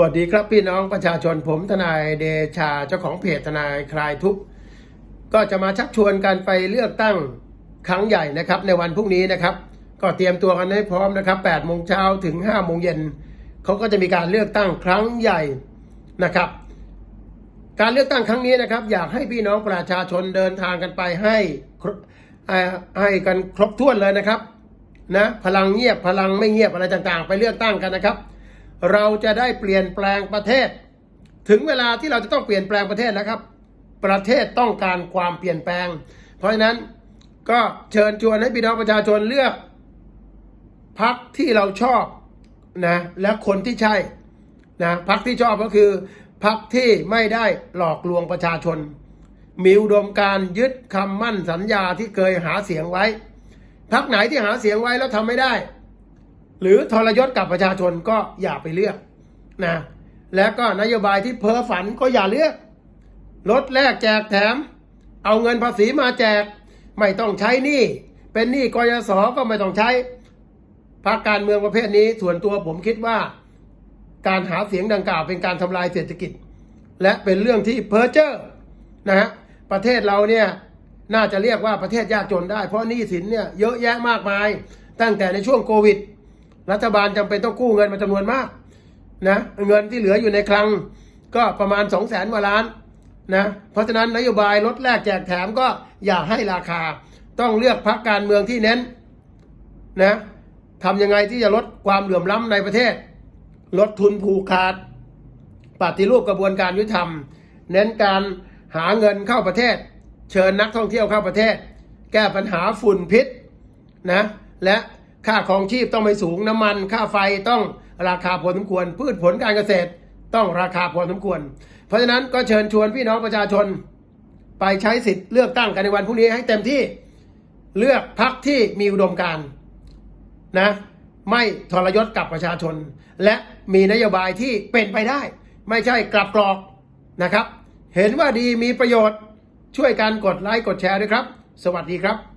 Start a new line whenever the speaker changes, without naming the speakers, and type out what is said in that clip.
วัสดีครับพี่น้องประชาชนผมทนายเดชาเจ้าของเพจทนายคลายทุกข์ก็จะมาชักชวนกันไปเลือกตั้งครั้งใหญ่นะครับ ในวันพรุ่งนี้นะครับ ก็เตรียมตัวกันให้พร้อมนะครับ8โมงเช้าถึง5โมงเย็นเขาก็จะมีการเลือกตั้งครั้งใหญ่นะครับ การเลือกตั้งครั้งนี้นะครับ อยากให้พี่น้องประชาชนเดินทางกันไปให้ให้กันครบถ้วนเลยนะครับนะพลังเงียบพลังไม่เงียบอะไรต่างๆ ไปเลือกตั้งกันนะครับ เราจะได้เปลี่ยนแปลงประเทศ ถึงเวลาที่เราจะต้องเปลี่ยนแปลงประเทศแล้วครับ ประเทศต้องการความเปลี่ยนแปลง เพราะฉะนั้นก็เชิญชวนให้พี่น้องประชาชนเลือกพักที่เราชอบนะและคนที่ใช่นะพักที่ชอบก็คือพักที่ไม่ได้หลอกลวงประชาชน มีอุดมการยึดคำมั่นสัญญาที่เคยหาเสียงไว้พักไหนที่หาเสียงไว้แล้วทำไม่ได้ หรือทรยศกับประชาชนก็อย่าไปเลือกนะและก็นโยบายที่เพ้อฝันก็อย่าเลือกลดแลกแจกแถม เอาเงินภาษีมาแจก ไม่ต้องใช้หนี้เป็นหนี้กยศก็ไม่ต้องใช้พรรคการเมืองประเภทนี้ส่วนตัวผมคิดว่า การหาเสียงดังกล่าวเป็นการทำลายเศรษฐกิจ และเป็นเรื่องที่เพ้อเจ้อนะฮะประเทศเราเนี่ยน่าจะเรียกว่าประเทศยากจนได้เพราะหนี้สินเนี่ยเยอะแยะมากมาย ตั้งแต่ในช่วงโควิด รัฐบาลจำเป็นต้องกู้เงินมาจำนวนมากนะเงินที่เหลืออยู่ในคลังก็ประมาณ2องแสนกว่าล้านนะเพราะฉะนั้นนโยบายลดแลกแจกแถมก็อย่าให้ราคา ต้องเลือกพรรคการเมืองที่เน้นนะทำยังไงที่จะลดความเหลื่อมล้ำในประเทศ ลดทุนผูกขาดปฏิรูปกระบวนการยุติธรรม เน้นการหาเงินเข้าประเทศ เชิญนักท่องเที่ยวเข้าประเทศ แก้ปัญหาฝุ่นพิษนะและ ค่าของชีพต้องไม่สูงน้ำมัน ค่าไฟต้องราคาพอสมควร พืชผลการเกษตรต้องราคาพอสมควร เพราะฉะนั้นก็เชิญชวนพี่น้องประชาชน ไปใช้สิทธิ์เลือกตั้งกันในวันพรุ่งนี้ให้เต็มที่เลือกพรรคที่มีอุดมการนะ ไม่ทรยศกับประชาชน และมีนโยบายที่เป็นไปได้ ไม่ใช่กลับกรอกนะครับ เห็นว่าดีมีประโยชน์ช่วยกันกดไลค์กดแชร์ด้วยครับ สวัสดีครับ